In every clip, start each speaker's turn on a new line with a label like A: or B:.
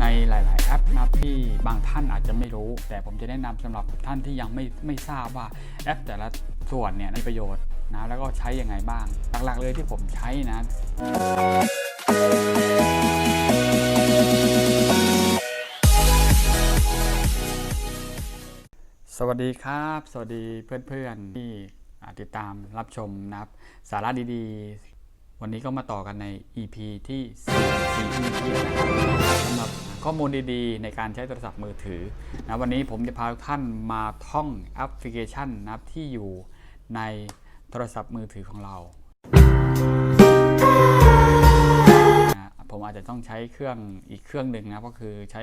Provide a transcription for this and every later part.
A: ในหลาย ๆ แอปนะครับที่บางท่านอาจจะไม่รู้ แต่ผมจะแนะนำสำหรับท่านที่ยังไม่ไม่ทราบว่าแอปแต่ละส่วนเนี่ยมีประโยชน์นะแล้วก็ใช้ยังไงบ้าง หลัก ๆ เลยที่ผมใช้นะสวัสดีครับ สวัสดีเพื่อน ๆ ที่ติดตามรับชมนะครับ สาระดีๆ วันนี้ก็มาต่อกันใน EP ที่4 4 EP นะครับสำหรับ ข้อมูลดีๆ ในการใช้โทรศัพท์มือถือนะวันนี้ผมจะพาทุกท่านมาท่องแอปพลิเคชันนะครับที่อยู่ในโทรศัพท์มือถือของเรานะผมอาจจะต้องใช้เครื่องอีกเครื่องหนึ่งนะก็คือใช้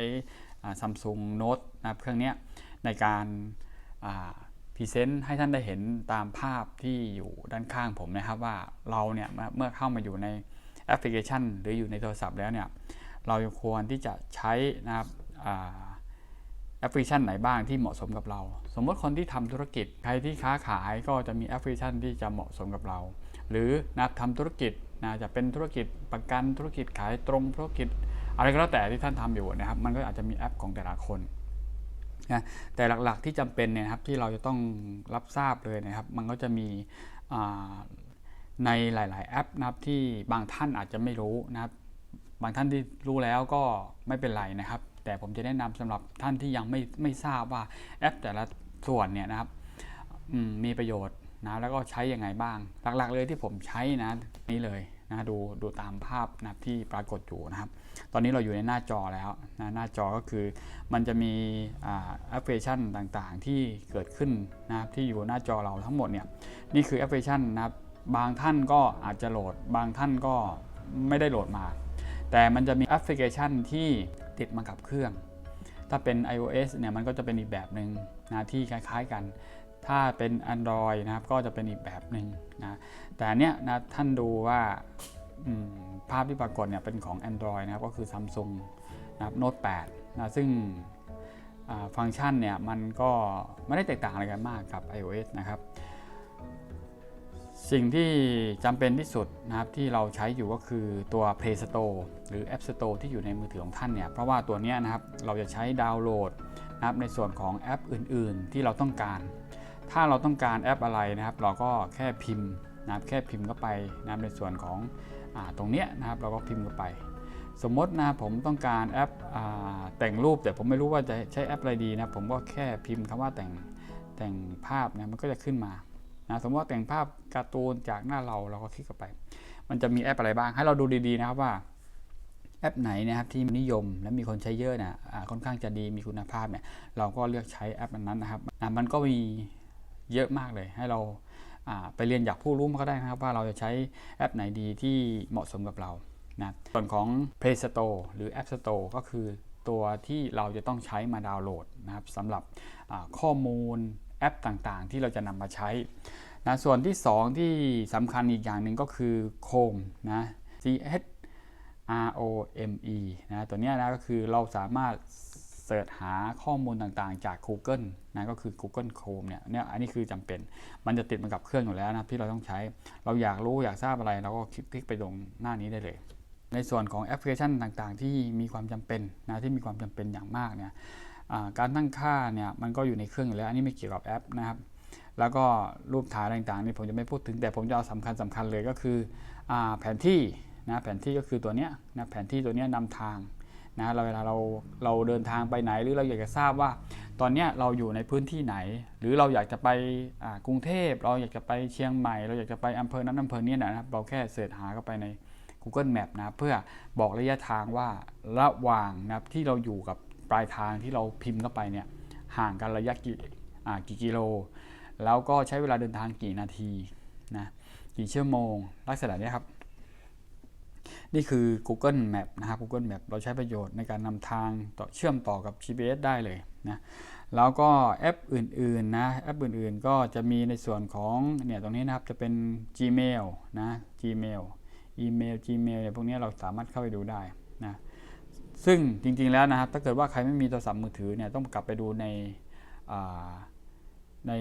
A: ซัมซุงโน้ตนะครับเครื่องนี้ในการพรีเซนต์ให้ท่านได้เห็นตามภาพที่อยู่ด้านข้างผมนะครับว่าเราเนี่ยเมื่อเข้ามาอยู่ในแอปพลิเคชัน หรืออยู่ในโทรศัพท์แล้วเนี่ย เราควรที่จะใช้นะครับแอปพลิเคชันไหนบ้างที่เหมาะสมกับเรา สมมติคนที่ทำธุรกิจใครที่ค้าขายก็จะมีแอปพลิเคชันที่จะเหมาะสมกับเรา หรือนะทำธุรกิจนะจะเป็นธุรกิจประกันธุรกิจขายตรงธุรกิจ อะไรก็แล้วแต่ที่ท่านทำอยู่นะครับ มันก็อาจจะมีแอปของแต่ละคนนะแต่หลักๆที่จำเป็นเนี่ยครับที่เราจะต้องรับทราบเลยนะครับ มันก็จะมีในหลาย ๆ แอปนะครับที่บางท่านอาจจะไม่รู้นะครับ บางท่านที่รู้แล้วก็ไม่เป็นไรนะครับ แต่ผมจะแนะนำสำหรับท่านที่ยังไม่ไม่ทราบว่าแอปแต่ละส่วนเนี่ยนะครับมมีประโยชน์นะแล้วก็ใช้ยังไงบ้าง หลักๆเลยที่ผมใช้นะนี่เลยนะดูดูตามภาพนะที่ปรากฏอยู่นะครับ ตอนนี้เราอยู่ในหน้าจอแล้วนะหน้าจอก็คือมันจะมีแอปพลิเคชันต่างๆ ที่เกิดขึ้นนะครับที่อยู่หน้าจอเราทั้งหมดเนี่ยนี่คือแอปพลิเคชันนะครับบางท่านก็อาจจะโหลด บางท่านก็ไม่ได้โหลดมา แต่มันจะมีแอปพลิเคชันที่ติดมากับเครื่อง ถ้าเป็น iOS เนี่ยมันก็จะเป็นอีกแบบหนึ่งนะที่คล้ายๆกัน ถ้าเป็น Android นะครับก็จะเป็นอีกแบบหนึ่งนะแต่เนี้ยนะท่านดูว่าภาพที่ปรากฏเนี่ยเป็นของ Android นะครับก็คือ Samsung นะครับ Note 8นะซึ่งฟังก์ชันเนี่ยมันก็ไม่ได้แตกต่างอะไรกันมากกับ iOS นะครับ สิ่งที่จำเป็นที่สุดนะครับที่เราใช้อยู่ก็คือตัว Play Store หรือ App Store ที่อยู่ในมือถือของท่านเนี่ยเพราะว่าตัวนี้นะครับเราจะใช้ดาวน์โหลดนะครับในส่วนของแอปอื่น ๆ ที่เราต้องการ ถ้าเราต้องการแอปอะไรนะครับ เราก็แค่พิมพ์นะครับแค่พิมพ์เข้าไปนะครับในส่วนของอตรงเนี้ยนะครับเราก็พิมพ์เข้าไป สมมตินะผมต้องการแอปอแต่งรูปแต่ผมไม่รู้ว่าจะใช้แอปอะไรดีนะผมก็แค่พิมพ์คำว่าแต่งแต่งภาพนี่ยมันก็จะขึ้นมา นะสมมติว่าแต่งภาพการ์ตูนจากหน้าเราเราก็คลิกเข้าไป มันจะมีแอปอะไรบ้าง ให้เราดูดีๆนะครับว่าแอปไหนนะครับที่นิยมและมีคนใช้เยอะเนี่ยค่อนข้างจะดีมีคุณภาพเนี่ยเราก็เลือกใช้แอปนั้นนะครับอ่ามันก็มีเยอะมากเลยให้เราไปเรียนจากผู้รู้มาก็ได้นะครับ ว่าเราจะใช้แอปไหนดีที่เหมาะสมกับเรานะส่วนของ Play Store หรือ App Store ก็คือตัวที่เราจะต้องใช้มาดาวน์โหลดนะครับสำหรับข้อมูล แอปต่างๆ ที่เราจะนำมาใช้นะส่วนที่ 2 ที่สำคัญอีกอย่างหนึ่งก็คือ Chrome นะ C H R O M E นะตัวนี้นะก็คือเราสามารถเสิร์ชหาข้อมูลต่างๆจาก Google นะก็คือ Google Chrome เนี่ยเนี่ยอันนี้คือจำเป็นมันจะติดมากับเครื่องอยู่แล้วนะที่เราต้องใช้ เราอยากรู้อยากทราบอะไรเราก็คลิกไปตรงหน้านี้ได้เลย ในส่วนของแอปพลิเคชันต่างๆ ที่มีความจำเป็นนะที่มีความจำเป็นอย่างมากเนี่ย การตั้งค่าเนี่ยมันก็อยู่ในเครื่องอยู่แล้ว อันนี้ไม่เกี่ยวกับแอปนะครับ แล้วก็รูปถ่ายต่างๆนี่ผมจะไม่พูดถึงแต่ผมจะเอาสำคัญสำคัญเลยก็คืออแผนที่นะแผนที่ก็คือตัวเนี้ยนะแผนที่ตัวเนี้ยนำทางนะเราเวลาเราเราเดินทางไปไหนหรือเราอยากจะทราบว่า ตอนเนี้ยเราอยู่ในพื้นที่ไหน หรือเราอยากจะไปกรุงเทพ เราอยากจะไปเชียงใหม่ เราอยากจะไปอำเภอนั้นอำเภอนี้นะครับเราแค่เสิร์ชหาเข้าไปใน Google Map นะเพื่อบอกระยะทางว่าระหว่างนะที่เราอยู่กับ ปลายทางที่เราพิมพ์เข้าไปเนี่ยห่างกันระยะกี่กี่กิโล แล้วก็ใช้เวลาเดินทางกี่นาทีนะกี่ชั่วโมง ลักษณะนี้ครับ นี่คือ Google Map นะครับ Google Map เราใช้ประโยชน์ในการนำทางต่อเชื่อมต่อกับ GPS ได้เลยนะแล้วก็แอปอื่นๆนะแอปอื่นๆ ก็จะมีในส่วนของเนี่ยตรงนี้นะครับจะเป็น Gmail นะ Gmail อีเมล Gmail เนี่ยพวกนี้เราสามารถเข้าไปดูได้นะ ซึ่งจริงๆแล้วนะครับ ถ้าเกิดว่าใครไม่มีโทรศัพท์มือถือเนี่ยต้องกลับไปดูในใน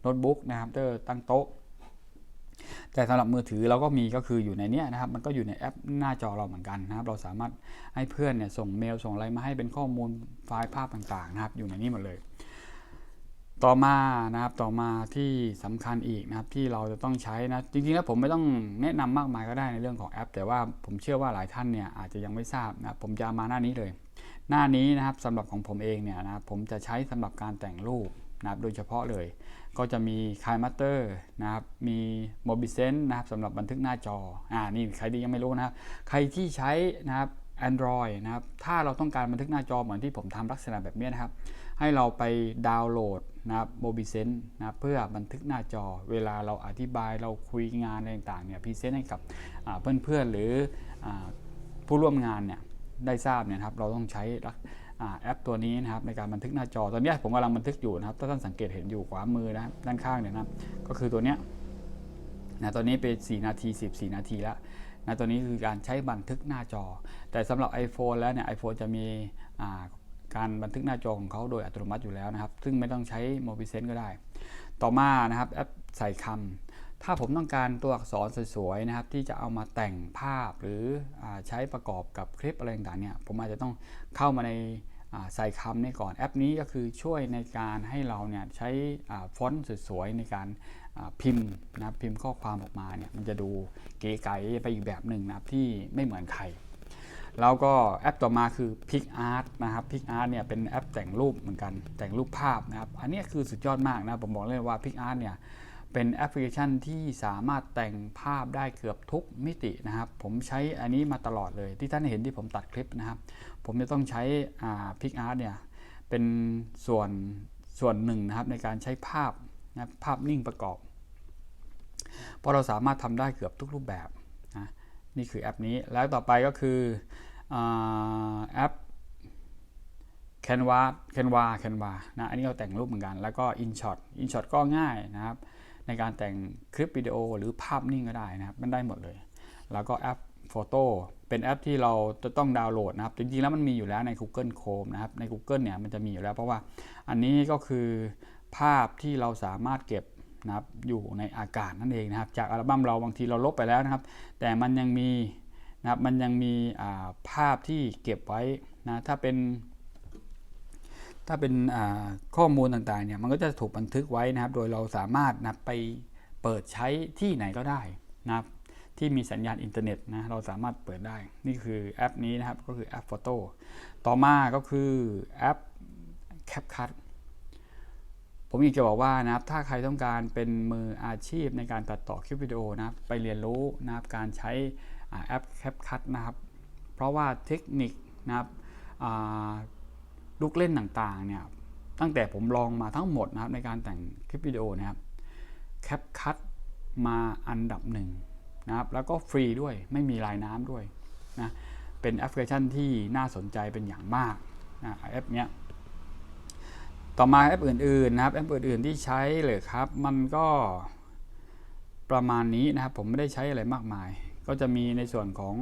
A: โน้ตบุ๊กนะครับเตอร์ตั้งโต๊ะ แต่สำหรับมือถือเราก็มีก็คืออยู่ในเนี้ยนะครับ มันก็อยู่ในแอปหน้าจอเราเหมือนกันนะครับ เราสามารถให้เพื่อนเนี่ยส่งเมลส่งอะไรมาให้เป็นข้อมูลไฟล์ภาพต่างๆนะครับ อยู่ในนี้หมดเลย ต่อมานะครับต่อมาที่สำคัญอีกนะครับที่เราจะต้องใช้นะจริงๆแล้วผมไม่ต้องแนะนำมากมายก็ได้ในเรื่องของแอป แต่ว่าผมเชื่อว่าหลายท่านเนี่ยอาจจะยังไม่ทราบนะบผมจะมาหน้านี้เลย หน้านี้นะครับสำหรับของผมเองเนี่ยนะผมจะใช้สำหรับการแต่งรูปนะครับโดยเฉพาะเลย ก็จะมี k i m a t e r นะครับมี m o b i s e n นะครับสำหรับบันทึกหน้าจออ่านี่ใครที่ยังไม่รู้นะครับ ใครที่ใช้นะครับ Android นะครับถ้าเราต้องการบันทึกหน้าจอเหมือนที่ผมทำลักษณะแบบนี้นะครับ ให้เราไปดาวน์โหลด นะครับ m o b i s e n นะเพื่อบันทึกหน้าจอเวลาเราอธิบายเราคุยงานอะไรต่างๆเนี่ยพรีเซนต์ให้กับอ่าเพื่อนๆหรืออผู้ร่วมงานเนี่ยได้ทราบเนี่ยนะครับเราต้องใช้แอปตัวนี้นะครับในการบันทึกหน้าจอตอนนี้ผมกำลังบันทึกอยู่นะครับถ้าท่านสังเกตเห็นอยู่ขวามือนะด้านข้างเนี่ยนะก็คือตัวเนี้ยนะตอนนี้เป็น 4 นาที 14 นาทีแล้วนะตัวนี้คือการใช้บันทึกหน้าจอ แต่สำหรับ iPhone แล้วเนี่ย iPhone จะมี การบันทึกหน้าจอของเขาโดยอัตโนมัติอยู่แล้วนะครับ ซึ่งไม่ต้องใช้ m o b i s e n ก็ได้ ต่อมานะครับแอปใส่คำถ้าผมต้องการตัวอักษรสวยๆนะครับ ที่จะเอามาแต่งภาพหรืออใช้ประกอบกับคลิปอะไรต่างๆเนี่ยผมอาจจะต้องเข้ามาในใส่คำนี่ก่อนแอปนี้ก็คือช่วยในการให้เราเนี่ยใช้ฟอนต์สวยๆในการพิมพ์นะพิมพ์ข้อความออกมาเนี่ยมันจะดูเก๋ไก๋ไปอีกแบบหนึ่งนะครับที่ไม่เหมือนใคร แล้วก็แอปต่อมาคือ PicArt นะครับ PicArt เนี่ยเป็นแอปแต่งรูปเหมือนกันแต่งรูปภาพนะครับ อันนี้คือสุดยอดมากนะผมบอกเลยว่า PicArt เนี่ยเป็นแอปพลิเคชันที่สามารถแต่งภาพได้เกือบทุกมิตินะครับ ผมใช้อันนี้มาตลอดเลย ที่ท่านเห็นที่ผมตัดคลิปนะครับ ผมจะต้องใช้อ่า PicArt เนี่ยเป็นส่วนส่วนหนึ่งนะครับในการใช้ภาพนะภาพนิ่งประกอบ เพราะเราสามารถทำได้เกือบทุกรูปแบบนะ นี่คือแอปนี้ แล้วต่อไปก็คืออแอป Canva Canva Canva นะ อันนี้เราแต่งรูปเหมือนกัน แล้วก็ InShot InShot ก็ง่ายนะครับ ในการแต่งคลิปวิดีโอหรือภาพนิ่งก็ได้นะครับ มันได้หมดเลย แล้วก็แอป Photo เป็นแอปที่เราจะต้องดาวน์โหลดนะครับ จริงๆแล้วมันมีอยู่แล้วใน Google Chrome นะครับ ใน Google เนี่ยมันจะมีอยู่แล้ว เพราะว่าอันนี้ก็คือภาพที่เราสามารถเก็บ นะครับอยู่ในอากาศนั่นเองนะครับ จากอัลบั้มเราบางทีเราลบไปแล้วนะครับ แต่มันยังมีนะครับมันยังมีภาพที่เก็บไว้นะถ้าเป็น ถ้าเป็นข้อมูลต่างๆเนี่ยมันก็จะถูกบันทึกไว้นะครับ โดยเราสามารถนะไปเปิดใช้ที่ไหนก็ได้นะครับที่มีสัญญาณอินเทอร์เน็ตนะเราสามารถเปิดได้ นี่คือแอปนี้นะครับก็คือแอป Photo ต่อมาก็คือแอป CapCut ผมอยากจะบอกว่านะครับถ้าใครต้องการเป็นมืออาชีพในการตัดต่อคลิปวิดีโอนะครับไปเรียนรู้นะครับการใช้แอป CapCut นะครับ เพราะว่าเทคนิคนะครับลูกเล่นต่างๆเนี่ยตั้งแต่ผมลองมาทั้งหมดนะครับในการแต่งคลิปวิดีโอนะครับ CapCut มาอันดับหนึ่งนะครับแล้วก็ฟรีด้วยไม่มีลายน้ำด้วยนะเป็นแอปพลิเคชันที่น่าสนใจเป็นอย่างมากนะแอปเนี้ย ต่อมาแอปอื่นๆนะครับแอปอื่นๆที่ใช้เลยครับ มันก็ประมาณนี้นะครับ ผมไม่ได้ใช้อะไรมากมาย ก็จะมีในส่วนของ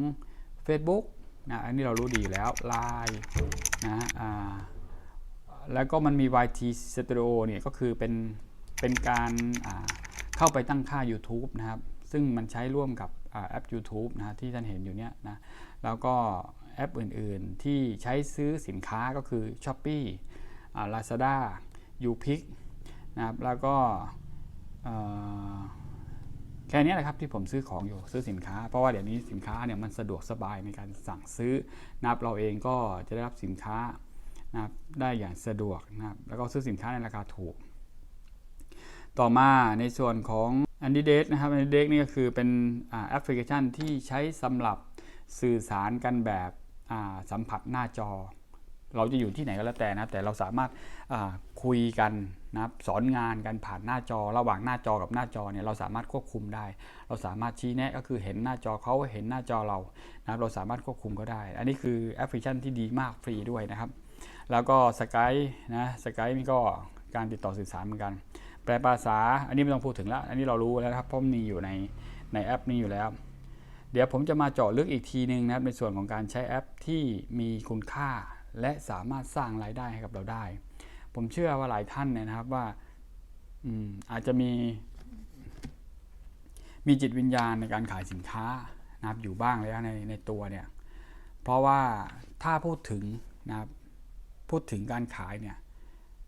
A: Facebook นะอันนี้เรารู้ดีอยู่แล้ว Line นะอ่าแล้วก็มันมี YT Studio เนี่ยก็คือเป็นเป็นการเข้าไปตั้งค่า YouTube นะครับ ซึ่งมันใช้ร่วมกับอแอป YouTube นะที่ท่านเห็นอยู่เนี้ยนะแล้วก็แอปอื่นๆที่ใช้ซื้อสินค้าก็คือ Shopee ลาซาด้ายูพิกนะครับแล้วก็แค่นี้แหละครับที่ผมซื้อของอยู่ซื้อสินค้า เพราะว่าเดี๋ยวนี้สินค้าเนี่ยมันสะดวกสบายในการสั่งซื้อนะครับเราเองก็จะได้รับสินค้านะครับได้อย่างสะดวกนะครับแล้วก็ซื้อสินค้าในราคาถูก ต่อมาในส่วนของ a n d i d a t e นะครับ a n d i d a t e นี่ก็คือเป็นอแอปพลิเคชันที่ใช้สำหรับสื่อสารกันแบบสัมผัสหน้าจอ เราจะอยู่ที่ไหนก็แล้วแต่นะแต่เราสามารถคุยกันนะครับสอนงานกันผ่านหน้าจอ ระหว่างหน้าจอกับหน้าจอเนี่ยเราสามารถควบคุมได้ เราสามารถชี้แนะก็คือเห็นหน้าจอเขาเห็นหน้าจอเรานะครับเราสามารถควบคุมก็ได้ อันนี้คือแอปพลิเคชันที่ดีมากฟรีด้วยนะครับ แล้วก็สกายนะสกายนี่ก็การติดต่อสื่อสารเหมือนกัน แปลภาษาอันนี้ไม่ต้องพูดถึงแล้วอันนี้เรารู้แล้วครับเพราะมีอยู่ในในแอปนี้อยู่แล้วเดี๋ยวผมจะมาเจาะลึกอีกทีหนึ่งนะครับในส่วนของการใช้แอปที่มีคุณค่า และสามารถสร้างรายได้ให้กับเราได้ ผมเชื่อว่าหลายท่านเนี่ยนะครับว่าอืมอาจจะมีมีจิตวิญญาณในการขายสินค้านะครับอยู่บ้างแล้วในในตัวเนี่ยเพราะว่าถ้าพูดถึงนะครับพูดถึงการขายเนี่ย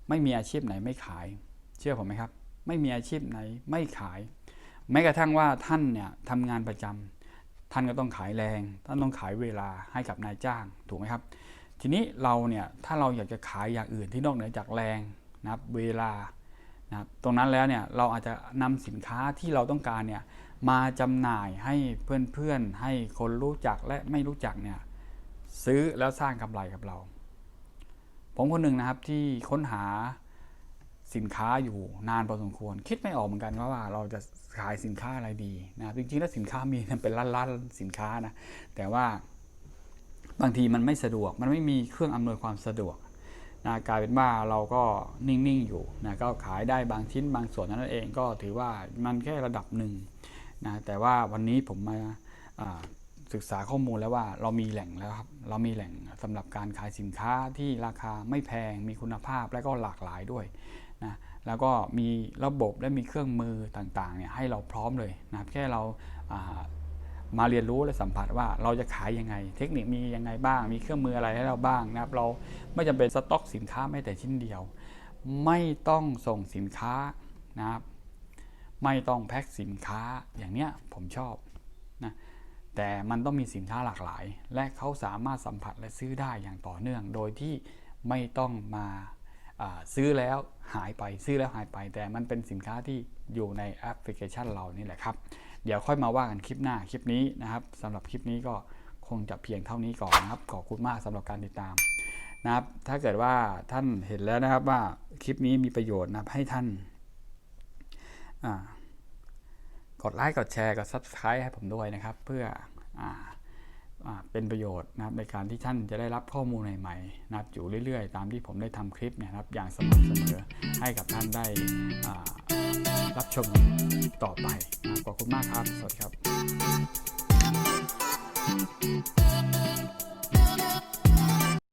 A: ไม่มีอาชีพไหนไม่ขาย เชื่อผมไหมครับ ไม่มีอาชีพไหนไม่ขาย แม้กระทั่งว่าท่านเนี่ยทำงานประจำท่านก็ต้องขายแรง ท่านต้องขายเวลาให้กับนายจ้างถูกไหมครับ ทีนี้เราเนี่ยถ้าเราอยากจะขายอย่างอื่นที่นอกเหนือจากแรงนะครับเวลานะครับตรงนั้นแล้วเนี่ยเราอาจจะนำสินค้าที่เราต้องการเนี่ยมาจำหน่ายให้เพื่อนๆให้คนรู้จักและไม่รู้จักเนี่ยซื้อแล้วสร้างกำไรกับเรา ผมคนหนึ่งนะครับที่ค้นหาสินค้าอยู่นานพอสมควร คิดไม่ออกเหมือนกันว่าว่าเราจะขายสินค้าอะไรดีนะครับจริงๆแล้วสินค้ามีเป็นล้านๆสินค้านะแต่ว่า บางทีมันไม่สะดวก มันไม่มีเครื่องอำนวยความสะดวกนะกลายเป็นว่าเราก็นิ่ง ๆ อยู่นะก็ขายได้บางชิ้นบางส่วนนั้นเองก็ถือว่ามันแค่ระดับหนึ่งนะแต่ว่าวันนี้ผมมาศึกษาข้อมูลแล้วว่าเรามีแหล่งแล้วครับ เรามีแหล่งสำหรับการขายสินค้าที่ราคาไม่แพงมีคุณภาพและก็หลากหลายด้วยนะแล้วก็มีระบบและมีเครื่องมือต่างๆเนี่ยให้เราพร้อมเลยนะแค่เราา มาเรียนรู้และสัมผัสว่าเราจะขายยังไง เทคนิคมียังไงบ้าง มีเครื่องมืออะไรให้เราบ้างนะครับเราไม่จำเป็นสต็อกสินค้าแม้แต่ชิ้นเดียว ไม่ต้องส่งสินค้านะครับไม่ต้องแพ็คสินค้าอย่างเนี้ยผมชอบนะแต่มันต้องมีสินค้าหลากหลาย และเขาสามารถสัมผัสและซื้อได้อย่างต่อเนื่อง โดยที่ไม่ต้องมาซื้อแล้วหายไปซื้อแล้วหายไป แต่มันเป็นสินค้าที่อยู่ในแอปพลิเคชันเรานี่แหละครับ เดี๋ยวค่อยมาว่ากันคลิปหน้าคลิปนี้นะครับสำหรับคลิปนี้ก็คงจะเพียงเท่านี้ก่อนนะครับขอบคุณมากสำหรับการติดตามนะครับ ถ้าเกิดว่าท่านเห็นแล้วนะครับว่าคลิปนี้มีประโยชน์นะครับให้ท่านกดไลค์กดแชร์กด Subscribe ให้ผมด้วยนะครับ เพื่ออ เป็นประโยชน์นะครับในการที่ท่านจะได้รับข้อมูลใหม่ๆนะอยู่เรื่อยๆ ตามที่ผมได้ทำคลิปเนี่ยครับอย่างสม่ำเสมอให้กับท่านได้รับชมต่อไปขอบคุณมากครับ สวัสดีครับ